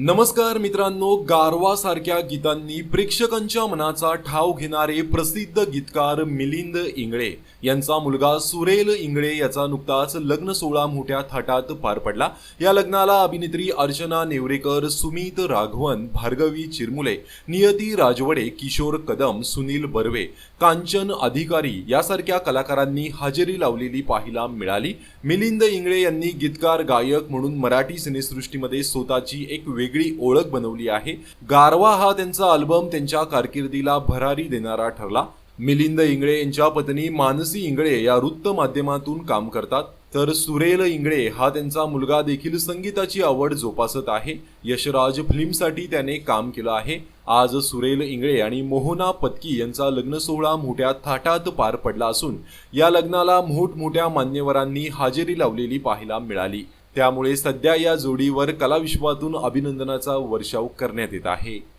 नमस्कार मित्रांनो गारवासारख्या गीतांनी प्रेक्षकांच्या मनाचा ठाव घेणारे प्रसिद्ध गीतकार मिलिंद इंगळे यांचा मुलगा सुरेल इंगळे याचा नुकताच लग्न सोहळा मोठ्या थाटात पार पडला. या लग्नाला अभिनेत्री अर्चना नेवरेकर सुमित राघवन भार्गवी चिरमुले नियती राजवडे किशोर कदम सुनील बर्वे कांचन अधिकारी यासारख्या कलाकारांनी हजेरी लावलेली पाहायला मिळाली. मिलिंद इंगळे यांनी गीतकार गायक म्हणून मराठी सिनेसृष्टीमध्ये स्वतःची एक वेगळी ओळख बनवली आहे. गारवा हा त्यांचा अल्बम त्यांच्या कारकिर्दीला भरारी देणारा ठरला. मिलिंद इंगळे यांच्या पत्नी मानसी इंगळे या वृत्त माध्यमातून काम करतात. तर सुरेल इंगळे हा त्यांचा मुलगा देखील संगीताची आवड जोपासत आहे. यशराज फिल्मसाठी त्याने काम केलं आहे. आज सुरेल इंगळे आणि मोहना पत्की यांचा लग्न सोहळा मोठ्या थाटात पार पडला असून या लग्नाला मोठमोठ्या मान्यवरांनी हजेरी लावलेली पाहायला मिळाली. त्यामुळे सध्या या जोडीवर कलाविश्वातून अभिनंदनाचा वर्षाव करण्यात येत आहे.